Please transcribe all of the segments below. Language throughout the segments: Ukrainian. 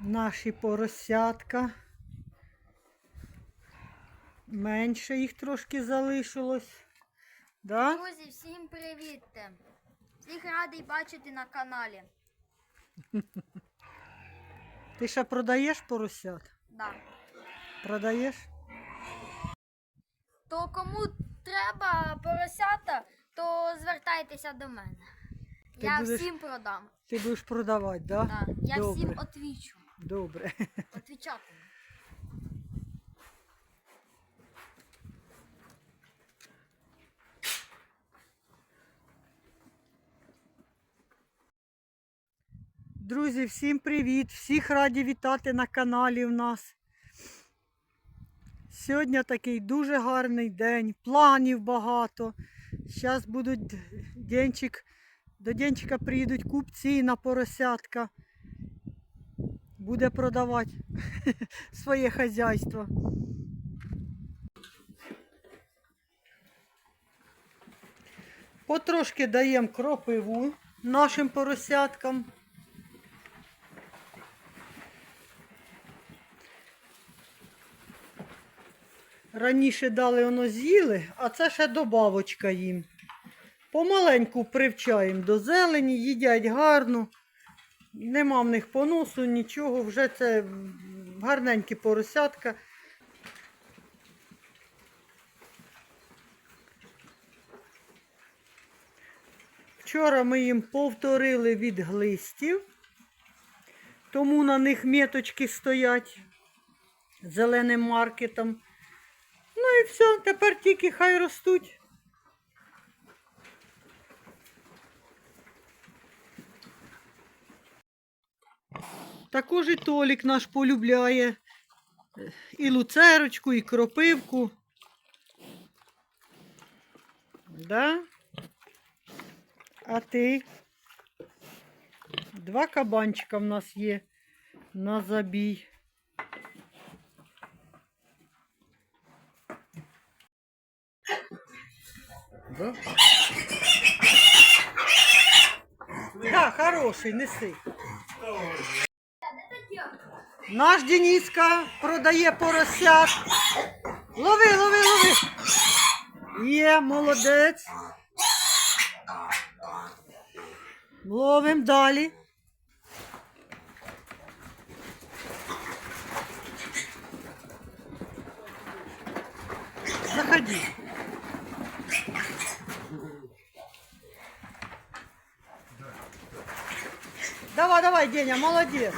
Наші поросятка. Менше їх трошки залишилось. Да? Друзі, всім привіт! Всіх радий бачити на каналі. Ти ще продаєш поросят? Да. Продаєш? То кому треба поросята, то звертайтеся до мене. Ти я будеш- всім продам. Ти будеш продавати, да? Да. Я Добре. всім отвічу. Добре. Отвічатиму. Друзі, всім привіт! Всіх раді вітати на каналі в нас. Сьогодні такий дуже гарний день, планів багато. Зараз будуть денчик, до денчика приїдуть купці на поросятка. Буде продавати своє хазяйство. Потрошки даємо кропиву нашим поросяткам. Раніше дали воно з'їли, а це ще добавочка їм. Помаленьку привчаємо до зелені, їдять гарно. Нема в них поносу, нічого, вже це гарненькі поросятка. Вчора ми їм повторили від глистів, тому на них меточки стоять зеленим маркетом. Ну і все, тепер тільки хай ростуть. Також і Толік наш полюбляє і луцерочку, і кропивку. Да? А ти? Два кабанчика в нас є на забій. Да? Да, хороший, неси. Наш Дениска продає поросят. Лови, лови, лови. Є, молодець. Ловим далі. Заходи. Давай, давай, Деня, молодец.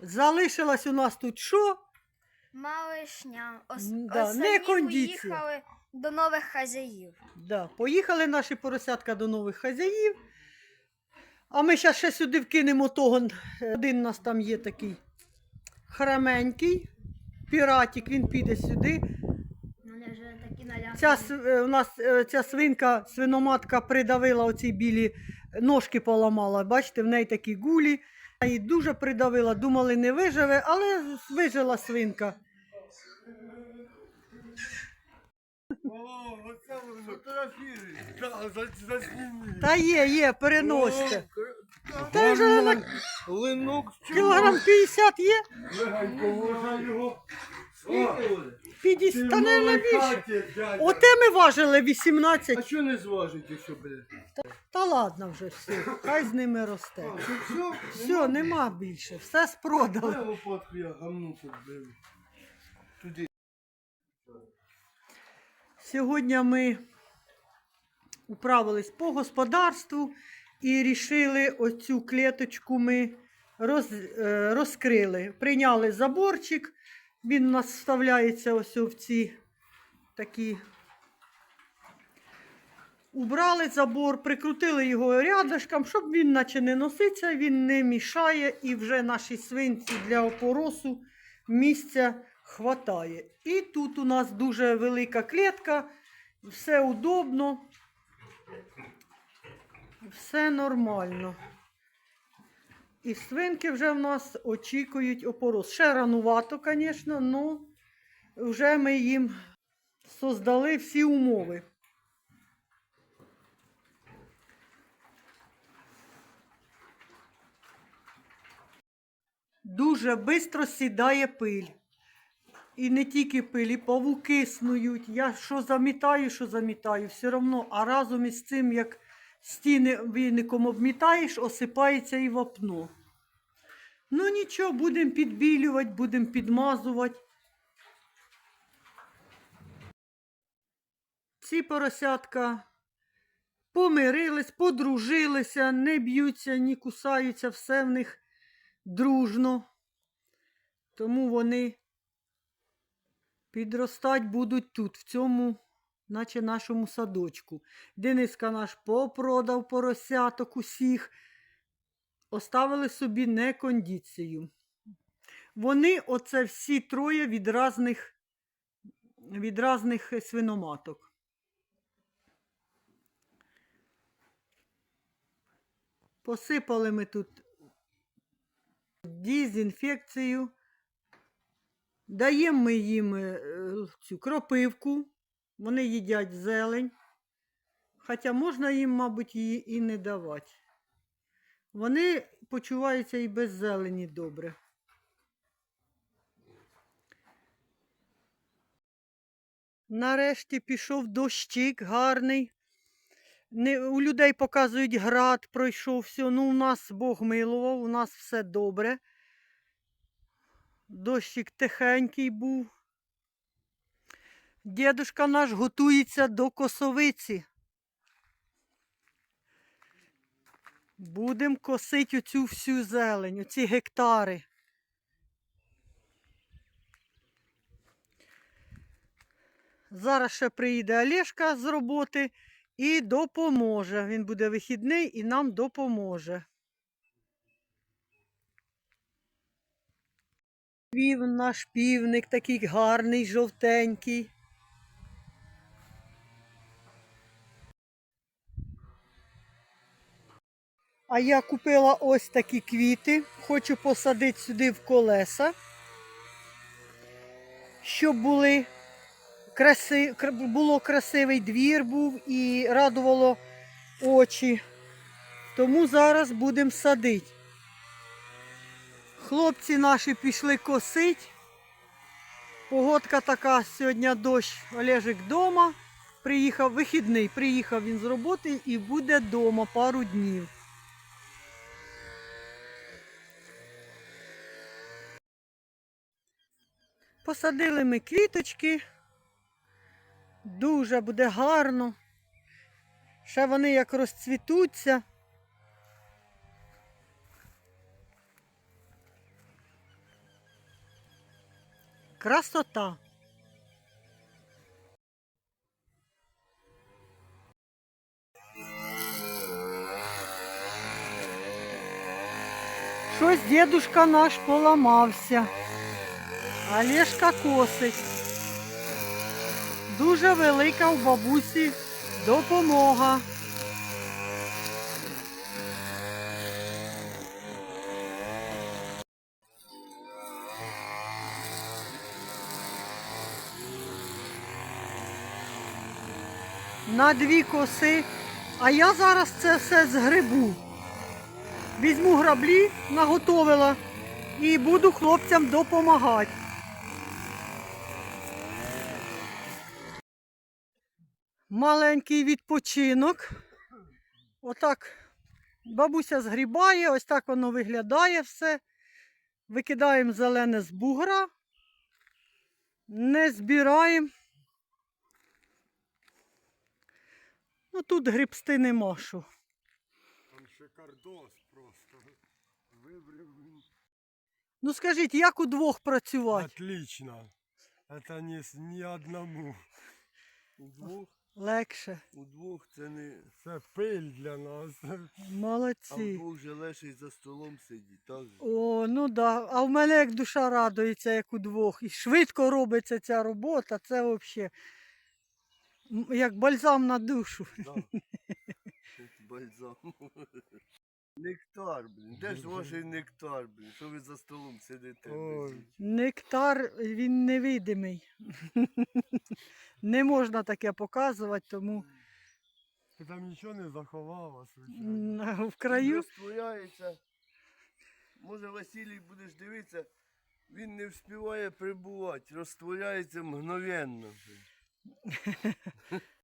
Залишилось у нас тут що? Малишня. Ос... Да, ось не самі кондиція. поїхали до нових хазяїв. Да, поїхали наші поросятка до нових хазяїв. А ми зараз ще сюди вкинемо того. е, Один у нас там є такий храменький піратик, він піде сюди. Вони вже такі налякані. Ця, е, у нас е, ця свинка, свиноматка придавила оці білі ножки поламала. Бачите, в неї такі гулі. Її дуже придавила, думали, не виживе, але вижила свинка. О, оце ви фотографіруєш. Так, за- засніми. Та є, є, переносьте. Та вже на Линок кілограм 50 є? Легенько можна його. Скільки буде? 50, та не новій більше. Оте ми важили А 18. що не зважите, що буде? Та ладно вже все. Хай з ними росте. А, що все? Все, нема більше. Все спродали. Дай лопатку я гамну тут. Туди. Сьогодні ми управились по господарству і рішили оцю клеточку ми роз, е, розкрили. Прийняли заборчик. Він у нас вставляється ось в ці такі. Убрали забор, прикрутили його рядышком, щоб він наче не носиться, він не мішає і вже нашій свинці для опоросу місця хватає. І тут у нас дуже велика клітка, все удобно, все нормально. І свинки вже в нас очікують опорос. Ще ранувато, звісно, але вже ми їм создали всі умови. Дуже швидко сідає пиль. І не тільки пиль, і павуки снують. Я що замітаю, що замітаю, все одно. А разом із цим, як стіни віником обмітаєш, осипається і вапно. Ну нічого, будемо підбілювати, будемо підмазувати. Ці поросятка помирились, подружилися, не б'ються, ні кусаються, все в них дружно. Тому вони підростать будуть тут, в цьому, наче нашому садочку. Дениска наш попродав поросяток усіх, оставили собі некондицію. Вони, оце всі троє від разних, від разних свиноматок. Посипали ми тут дезінфекцію. Даємо ми їм е, цю кропивку, вони їдять зелень. Хоча можна їм, мабуть, її і не давати. Вони почуваються і без зелені добре. Нарешті пішов дощик гарний. Не, у людей показують град, пройшов все. Ну, у нас Бог милував, у нас все добре. Дощик тихенький був. Дідушка наш готується до косовиці. Будемо косити оцю всю зелень, оці гектари. Зараз ще приїде Олешка з роботи і допоможе. Він буде вихідний і нам допоможе. Пів наш півник такий гарний, жовтенький. А я купила ось такі квіти. Хочу посадити сюди в колеса, щоб були краси... було красивий двір був і радувало очі. Тому зараз будемо садити. Хлопці наші пішли косить. Погодка така, сьогодні дощ, Олежик вдома. Приїхав вихідний, приїхав він з роботи і буде вдома пару днів. Посадили ми квіточки. Дуже буде гарно. Ще вони як розцвітуться. Красота. Щось дідушка наш поламався. Олешка косить. Дуже велика у бабусі допомога. На дві коси. А я зараз це все згребу. Візьму граблі, наготовила і буду хлопцям допомагати. Маленький відпочинок. Отак бабуся згрібає, ось так воно виглядає все. Викидаємо зелене з бугра, не збираємо. Ну тут грибсти нема що. Там шикардос просто. Ну скажіть, як удвох працювати? Отлично. Это не, не одному. Удвох, Легше. Удвох це не. це пиль для нас. А Молодці. вдвох вже легше за столом сидить. Так же. О, ну да. А в мене як душа радується, як удвох. І швидко робиться ця робота, це взагалі як бальзам на душу. Да. Бальзам. Нектар, блін. Де ж ваш нектар, блін? Що ви за столом сидите? Ой. Нектар він невидимий. Не можна таке показувати, тому Ти там нічого не заховала, случайно. м, в краю. Розтворяється. Може, Василій будеш дивитися, він не вспіває прибувати, розтворяється мгновенно.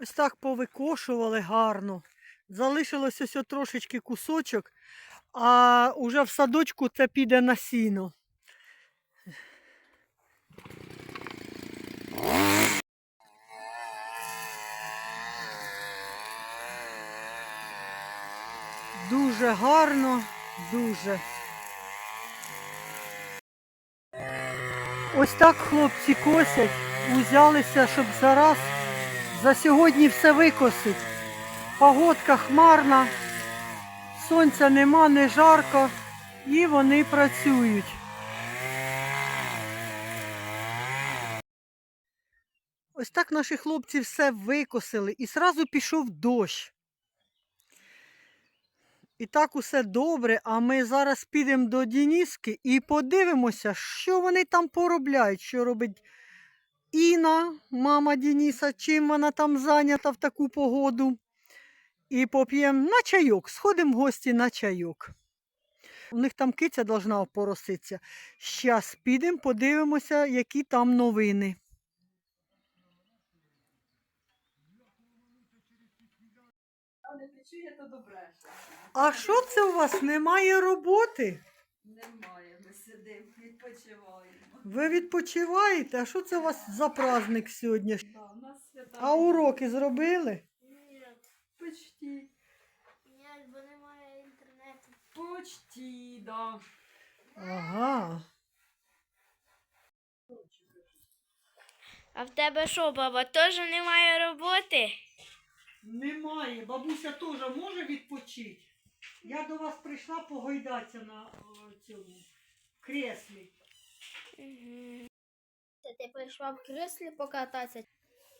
Ось так повикошували гарно. Залишилось ось трошечки кусочок, а уже в садочку це піде на сіно. Дуже гарно, дуже. Ось так хлопці косять, узялися, щоб зараз за сьогодні все викосить. Погодка хмарна, сонця нема, не жарко, і вони працюють. Ось так наші хлопці все викосили і сразу пішов дощ. І так усе добре, а ми зараз підемо до Дініски і подивимося, що вони там поробляють, що робить Іна, мама Дініса, чим вона там зайнята в таку погоду. І поп'ємо на чайок, сходимо в гості на чайок. У них там киця должна опороситися. Щас підемо, подивимося, які там новини. А що це у вас? Немає роботи? Немає, ми сидимо, відпочиваємо. Ви відпочиваєте? А що це у вас за праздник сьогодні? Да, у нас свята. А уроки зробили? Ні, Почти. ні, бо немає інтернету. Почти, да. Ага. А в тебе що, баба, теж немає роботи? Немає. Бабуся теж може відпочити. Я до вас прийшла погойдатися на о, цьому креслі. Це ти прийшла в креслі покататися.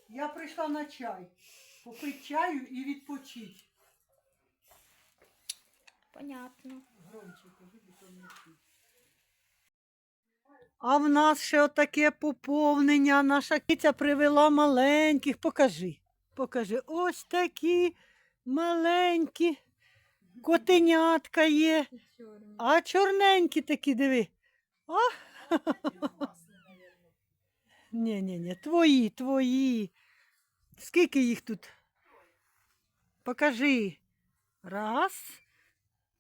Я прийшла на чай. Попити чаю і відпочити. Понятно. А в нас ще отаке поповнення. Наша киця привела маленьких. Покажи. Покажи. Ось такі маленькі. Котенятка є. А чорненькі такі, диви. А? Ні, ні, ні, твої, твої. Скільки їх тут? Покажи. Раз,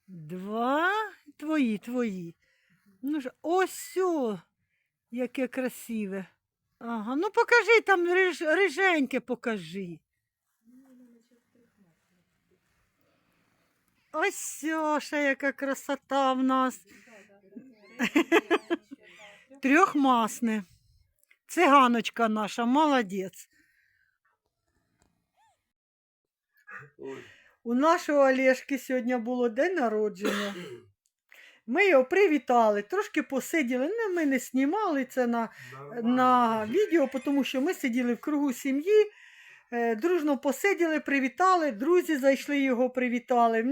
два, твої, твої. Ну ж, ось яке красиве. Ага, ну покажи там риж, риженьке покажи. Ось ще яка красота в нас. Трьохмасне. Циганочка наша, молодець. Ой, У нашого Олешки сьогодні було день народження. Ми його привітали, трошки посиділи. Ну, ми не знімали це на, на відео, тому що ми сиділи в кругу сім'ї, е, дружно посиділи, привітали, друзі зайшли його, привітали.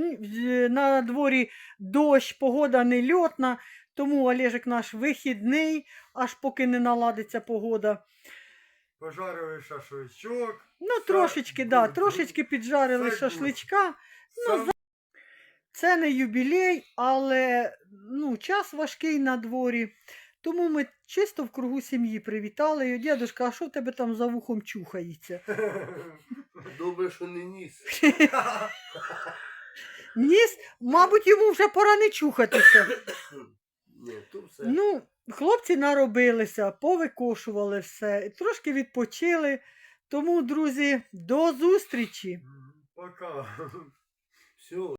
На дворі дощ, погода не льотна, тому Олежик наш вихідний, аж поки не наладиться погода. Пожарили шашличок. Ну, трошечки, да, буде. трошечки піджарили буде. шашличка. Ну, Це не юбілей, але ну, час важкий на дворі. Тому ми чисто в кругу сім'ї привітали. І дідушка, а що в тебе там за вухом чухається? Добре, що не ніс. Ніс, мабуть, йому вже пора не чухатися. Ні, то все. Ну, хлопці наробилися, повикошували все, трошки відпочили. Тому, друзі, до зустрічі! Пока. Все.